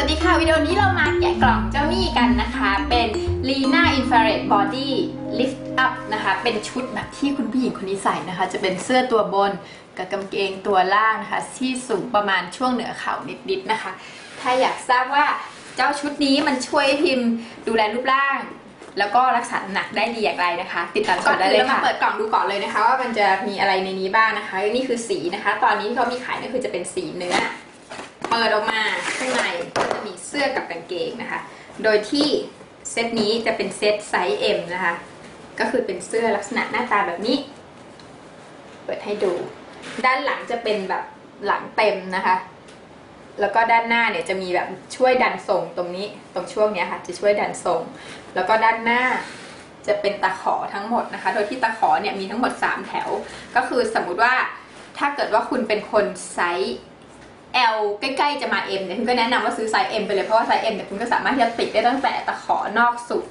วัสดีค่ะ วิดีโอนี้เรามาแกะกล่องเจ้านี่กันนะคะ เป็น Lina Infrared Body Lift Up นะคะ เป็นชุดแบบที่คุณผู้หญิงคนนี้ใส่นะคะ จะเป็นเสื้อตัวบนกับกางเกงตัวล่างนะคะ ที่สูงประมาณช่วงเหนือเข่านิดๆนะคะ ถ้าอยากทราบว่าเจ้าชุดนี้มันช่วยพิมพ์ดูแลรูปร่าง แล้วก็รักษาหนักได้ดีอย่างไรนะคะ ติดตามก่อนได้อื่นเลยเรามาเปิดกล่องดูก่อนเลยนะคะว่ามันจะมีอะไรในนี้บ้างนะคะนี่คือสีนะคะ ตอนนี้ที่เขามีขายก็คือจะเป็นสีเนื้อเปิดออกมาข้างใน เกงนะคะ โดยที่เซตนี้จะเป็นเซตไซส์ M นะคะ ก็คือเป็นเสื้อลักษณะหน้าตาแบบนี้ เปิดให้ดู ด้านหลังจะเป็นแบบหลังเต็มนะคะ แล้วก็ด้านหน้าเนี่ยจะมีแบบช่วยดันทรงตรงนี้ตรงช่วงเนี้ยค่ะ จะช่วยดันทรง แล้วก็ด้านหน้าจะเป็นตะขอทั้งหมดนะคะ โดยที่ตะขอเนี่ยมีทั้งหมด 3 แถว ก็คือสมมุติว่าถ้าเกิดว่าคุณเป็นคนไซส์ L ใกล้ๆจะมา M เนี่ยคุณก็แนะนำว่าซื้อไซส์ M ไปเลยเพราะว่าไซส์ M เนี่ยคุณก็สามารถที่จะติดได้ตั้งแต่ตะขอนอกสุด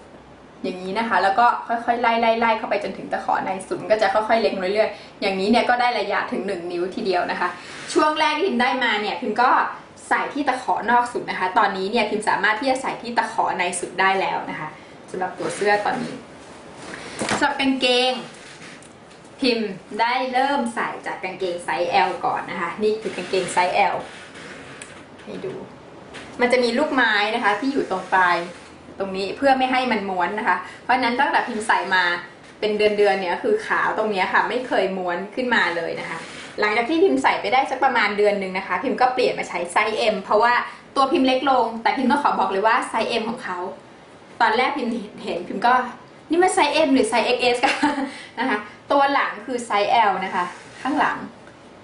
อย่างนี้นะคะ แล้วก็ค่อยๆไล่ไล่ไล่เข้าไปจนถึงตะขอในสุดก็จะค่อยๆเล็งเรื่อยๆอย่างนี้เนี่ยก็ได้ระยะถึง 1 นิ้วทีเดียวนะคะ ช่วงแรกที่พิมได้มาเนี่ยพิมก็ใส่ที่ตะขอนอกสุดนะคะ ตอนนี้เนี่ยพิมสามารถที่จะใส่ที่ตะขอในสุดได้แล้วนะคะสำหรับตัวเสื้อตอนนี้สำหรับกางเกง พิมพ์ได้เริ่มใส่จากกางเกงไซส์ L ก่อนนะคะ นี่คือกางเกงไซส์ L ให้ดู มันจะมีลูกไม้นะคะ ที่อยู่ตรงปลายตรงนี้เพื่อไม่ให้มันม้วนนะคะ เพราะนั้นตั้งแต่พิมพ์ใส่มาเป็นเดือนๆเนี่ยคือขาวตรงนี้ค่ะ ไม่เคยม้วนขึ้นมาเลยนะคะ หลังจากที่พิมพ์ใส่ไปได้สักประมาณเดือนหนึ่งนะคะ พิมพ์ก็เปลี่ยนมาใช้ไซส์ M เพราะว่าตัวพิมพ์เล็กลง แต่พิมพ์ต้องขอบอกเลยว่าไซส์ M ของเขาตอนแรกพิมพ์เห็นพิมพ์ก็ นี่มันไซส์ M หรือไซส์ XS กันนะคะตัวหลังคือไซส์ L นะคะ ข้างหลัง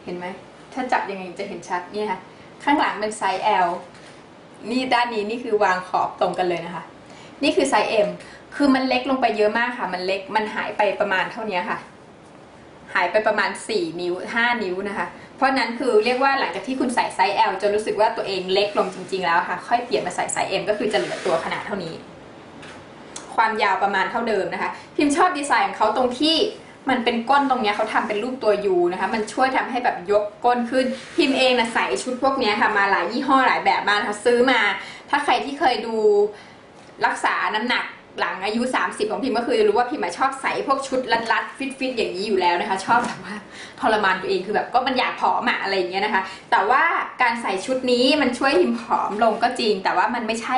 เห็นไหมถ้าจับยังไงจะเห็นชัดเนี่ยค่ะข้างหลังเป็นไซส์ L นี่ด้านนี้นี่คือวางขอบตรงกันเลยนะคะ นี่คือไซส์ M คือมันเล็กลงไปเยอะมากค่ะ มันเล็กมันหายไปประมาณเท่านี้ค่ะ หายไปประมาณ 4 นิ้ว 5 นิ้วนะคะ เพราะนั้นคือเรียกว่าหลังจากที่คุณใส่ไซส์ L จนรู้สึกว่าตัวเองเล็กลงจริง ๆ แล้วค่ะ ค่อยเปลี่ยนมาใส่ไซส์ M ก็คือจะเหลือตัวขนาดเท่านี้ ความยาวประมาณเท่าเดิมนะคะ พิมพ์ชอบดีไซน์ของเขาตรงที่มันเป็นก้นตรงเนี้ยเขาทำเป็นรูปตัวยูนะคะ มันช่วยทำให้แบบยกก้นขึ้น พิมพ์เองนะใส่ชุดพวกเนี้ยค่ะมาหลายยี่ห้อหลายแบบมานะคะซื้อมา ถ้าใครที่เคยดูรักษาน้ำหนัก หลังอายุ 30 ของพิมก็คือจะรู้ว่าพิมชอบใส่พวกชุดรัดๆฟิตๆอย่างนี้อยู่แล้วนะคะ ชอบแบบว่าทรมานตัวเองคือแบบก็มันอยากผอมอะอะไรอย่างเงี้ยนะคะ แต่ว่าการใส่ชุดนี้มันช่วยพิมผอมลงก็จริง แต่ว่ามันไม่ใช่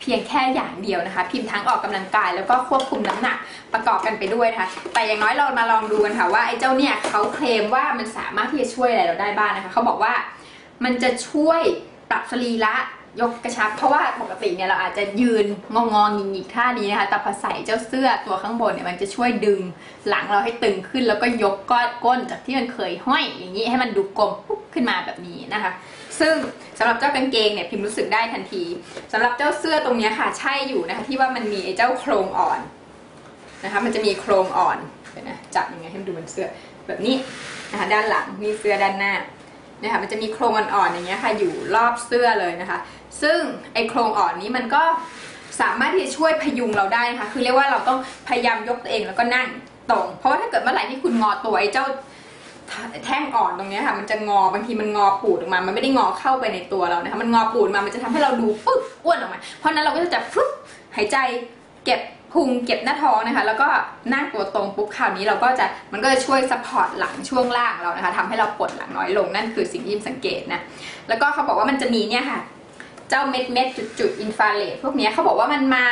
เพียงแค่อย่างเดียวนะคะ พิมพ์ทั้งออกกำลังกายแล้วก็ควบคุมน้ำหนักประกอบกันไปด้วยนะคะ แต่อย่างน้อยเรามาลองดูกันค่ะว่าไอ้เจ้าเนี่ยเขาเคลมว่ามันสามารถที่จะช่วยอะไรเราได้บ้างนะคะเขาบอกว่ามันจะช่วยปรับสรีระ ยกกระชับ เพราะว่าปกติเนี่ยเราอาจจะยืนงองงๆหงิกๆท่านี้นะคะแต่พอใส่เจ้าเสื้อตัวข้างบนเนี่ยมันจะช่วยดึงหลังเราให้ตึงขึ้น แล้วก็ยกก้อนก้นจากที่มันเคยห้อยอย่างนี้ให้มันดูกลมปุ๊บขึ้นมาแบบนี้นะคะ ซึ่งสำหรับเจ้ากางเกงเนี่ยพิมรู้สึกได้ทันทีสำหรับเจ้าเสื้อตรงนี้ค่ะใช่อยู่นะคะที่ว่ามันมีไอ้เจ้าโครงอ่อนนะคะ มันจะมีโครงอ่อนเดี๋ยวนะจับยังไงให้มันดูบนเสื้อแบบนี้นะคะด้านหลังนี่เสื้อด้านหน้า นะคะมันจะมีโครงอ่อนๆอย่างเงี้ยค่ะอยู่รอบเสื้อเลยนะคะ ซึ่งไอ้โครงอ่อนนี้มันก็สามารถที่จะช่วยพยุงเราได้นะคะ คือเรียกว่าเราต้องพยายามยกตัวเองแล้วก็นั่งตรง เพราะว่าถ้าเกิดเมื่อไหร่ที่คุณงอตัวไอ้เจ้าแท่งอ่อนตรงเนี้ยค่ะมันจะงอบางทีมันงอปูดออกมา มันไม่ได้งอเข้าไปในตัวเรานะคะมันงอปูดมามันจะทำให้เราดูปึ๊บอ้วนออกมา เพราะนั้นเราก็จะฟึ๊บหายใจเก็บ พุงเก็บหน้าท้องนะคะ แล้วก็นั่งตัวตรงปุ๊บคราวนี้เราก็จะมันก็จะช่วยซัพพอร์ตหลังช่วงล่างเรานะคะทำให้เราปวดหลังน้อยลงนั่นคือสิ่งที่สังเกตนะแล้วก็เขาบอกว่ามันจะมีเนี่ยค่ะ เจ้าเม็ดเม็ดจุดจุดอินฟราเรดพวกนี้เขาบอกว่ามันมา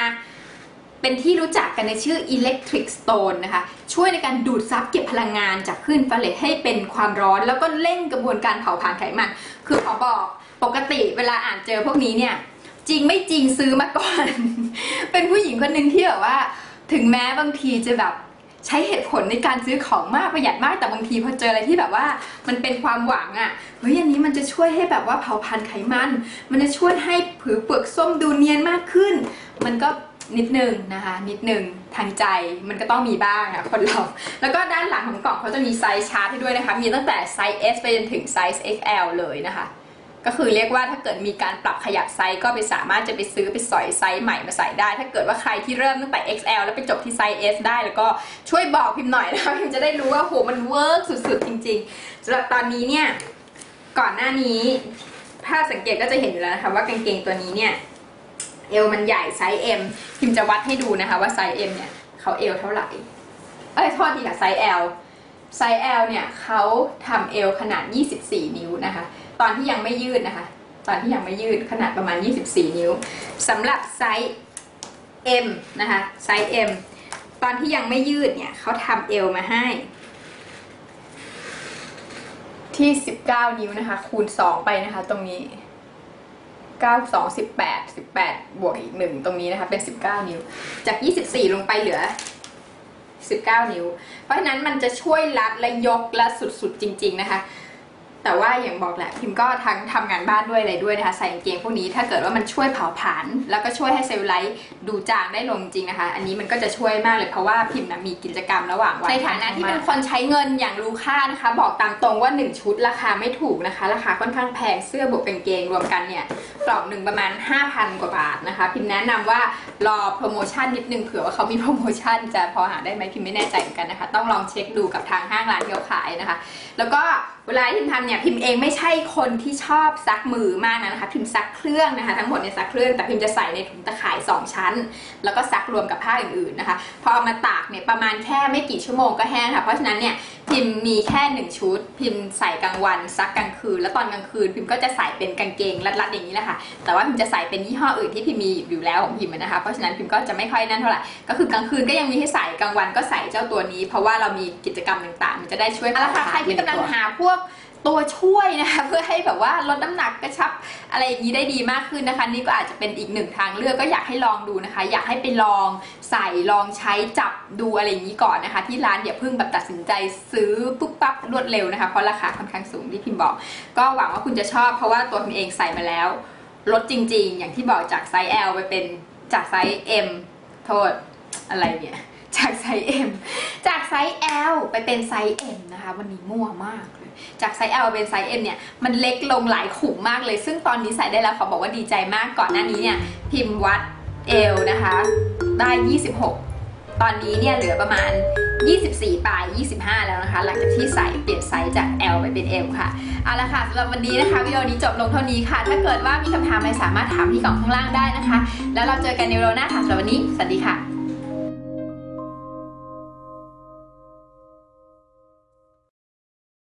เป็นที่รู้จักกันในชื่อ electric stone นะคะ ช่วยในการดูดซับเก็บพลังงานจากคลื่นอินฟราเรดให้เป็นความร้อน แล้วก็เร่งกระบวนการเผาผลาญไขมัน คือขอบอกปกติเวลาอ่านเจอพวกนี้เนี่ย จริงไม่จริงซื้อมาก่อน เป็นผู้หญิงคนหนึ่งที่แบบว่า ถึงแม้บางทีจะแบบใช้เหตุผลในการซื้อของมากประหยัดมากแต่บางทีพอเจออะไรที่แบบว่า มันเป็นความหวังอะ่ะเฮ้ยอันนี้มันจะช่วยให้แบบว่าเผาผลาญไขมัน มันจะช่วยให้ผิวเปลือกส้มดูเนียนมากขึ้น มันก็นิดนึงนะคะ นิดนึงทางใจมันก็ต้องมีบ้างค่ะคนเรา แล้วก็ด้านหลังของกล่องเขาจะมีไซส์ชาร์ตให้ด้วยนะคะ มีตั้งแต่ไซส์ S ไปจนถึงไซส์ XL เลยนะคะ ก็คือเรียกว่าถ้าเกิดมีการปรับขยับไซส์ก็ไปสามารถจะไปซื้อไปสอยไซส์ใหม่มาใส่ได้ ถ้าเกิดว่าใครที่เริ่มตั้งแต่ XL แล้วไปจบที่ไซส์ S ได้ แล้วก็ช่วยบอกพิมพ์หน่อยนะคะพิมพ์จะได้รู้ว่าโหมันเวิร์กสุดๆ จริงๆสำหรับตอนนี้เนี่ยก่อนหน้านี้ ถ้าสังเกตก็จะเห็นอยู่แล้วนะคะว่ากางเกงตัวนี้เนี่ยเอวมันใหญ่ไซส์ M พิมจะวัดให้ดูนะคะว่าไซส์ M เนี่ยเขาเอวเท่าไหร่ เอ้ยโทษทีค่ะไซส์ L ไซส์ L เนี่ยเขาทำเอวขนาด 24 นิ้วนะคะ ตอนที่ยังไม่ยืดนะคะ ตอนที่ยังไม่ยืดขนาดประมาณ 24 นิ้วสำหรับไซส์ M นะคะไซส์ M ตอนที่ยังไม่ยืดเนี่ยเขาทำเอวมาให้ ที่ 19 นิ้วนะคะ คูณ 2 ไปนะคะ ตรงนี้ 9 2 18 18 บวกอีก 1 ตรงนี้นะคะ เป็น 19 นิ้ว จาก 24 ลงไปเหลือ 19 นิ้ว เพราะฉะนั้นมันจะช่วยรัดและยกและสุดๆจริง ๆ นะคะ แต่ว่าอย่างบอกแหละพิมก็ทั้งทำงานบ้านด้วยอะไรด้วยนะคะใส่กางเกงพวกนี้ถ้าเกิดว่ามันช่วยเผาผลาญแล้วก็ช่วยให้เซลลูไลท์ดูจางได้ลงจริงนะคะ อันนี้มันก็จะช่วยมากเลยเพราะว่าพิมนะมีกิจกรรมระหว่างวันในฐานะที่เป็นคนใช้เงินอย่างรู้ค่านะคะ บอกตามตรงว่า 1 ชุดราคาไม่ถูกนะคะราคาค่อนข้างแพงเสื้อบวกกางเกงรวมกันเนี่ยกล่องหนึ่งประมาณ 5,000 กว่าบาทนะคะ พิมแนะนำว่ารอโปรโมชั่นนิดนึงเผื่อว่าเขามีโปรโมชั่นจะพอหาได้ไหมพิมไม่แน่ใจเหมือนกันนะคะ ต้องลองเช็คดูกับทางห้างร้านที่เขาขายนะคะ แล้วก็เวลาที่พิมทำเนี่ยพิมเองไม่ใช่คนที่ชอบซักมือมากนะคะ พิมซักเครื่องนะคะทั้งหมดเนี่ยซักเครื่องแต่พิมจะใส่ในถุงตะข่าย 2 ชั้น แล้วก็ซักรวมกับผ้าอื่นๆนะคะ พอเอามาตากเนี่ยประมาณแค่ไม่กี่ชั่วโมงก็แห้งค่ะเพราะฉะนั้นเนี่ยพิมมีแค่หนึ่งชุด พิมใส่กลางวันซักกลางคืน แล้วตอนกลางคืน พิมก็จะใส่เป็นกางเกงรัดๆอย่างนี้แหละค่ะ แต่ว่าพิมจะใส่เป็นยี่ห้ออื่นที่พิมมีอยู่แล้วของพิมนะคะ เพราะฉะนั้นพิมก็จะไม่ค่อยนั่นเท่าไหร่ ก็คือกลางคืนก็ยังมีให้ใส่กลางวันก็ใส่เจ้าตัวนี้ เพราะว่าเรามีกิจกรรมต่างๆ มันจะได้ช่วยเอาละค่ะใครที่กำลังหาพวก ตัวช่วยนะคะเพื่อให้แบบว่าลดน้ำหนักกระชับอะไรอย่างนี้ได้ดีมากขึ้นนะคะ นี่ก็อาจจะเป็นอีกหนึ่งทางเลือกก็อยากให้ลองดูนะคะ อยากให้ไปลองใส่ลองใช้จับดูอะไรอย่างนี้ก่อนนะคะ ที่ร้านอย่าเพิ่งแบบตัดสินใจซื้อปุ๊บปั๊บรวดเร็วนะคะเพราะราคาค่อนข้างสูงที่พิมบอก ก็หวังว่าคุณจะชอบเพราะว่าตัวพิมเองใส่มาแล้ว ลดจริง ๆ อย่างที่บอกจากไซส์ L ไปเป็นจากไซส์ M โทษอะไรเนี่ยจากไซส์ M จากไซส์ L ไปเป็นไซส์ M นะคะ วันนี้มั่วมาก จากไซส์ L เป็นไซส์ M เนี่ยมันเล็กลงหลายขุมมากเลย ซึ่งตอนนี้ใส่ได้แล้วขอบอกว่าดีใจมากก่อนหน้านี้เนี่ยพิมพ์วัด L นะคะ ได้ 26 ตอนนี้เนี่ยเหลือประมาณ 24ปลาย 25 แล้วนะคะ หลังจากที่ใส่เปลี่ยนไซส์จาก L ไปเป็น M ค่ะ เอาละค่ะสำหรับวันนี้นะคะวิดีโอนี้จบลงเท่านี้ค่ะ ถ้าเกิดว่ามีคำถามอะไรสามารถถามที่กล่องข้างล่างได้นะคะ แล้วเราเจอกันในวิดีโอหน้าค่ะสำหรับวันนี้ สวัสดีค่ะ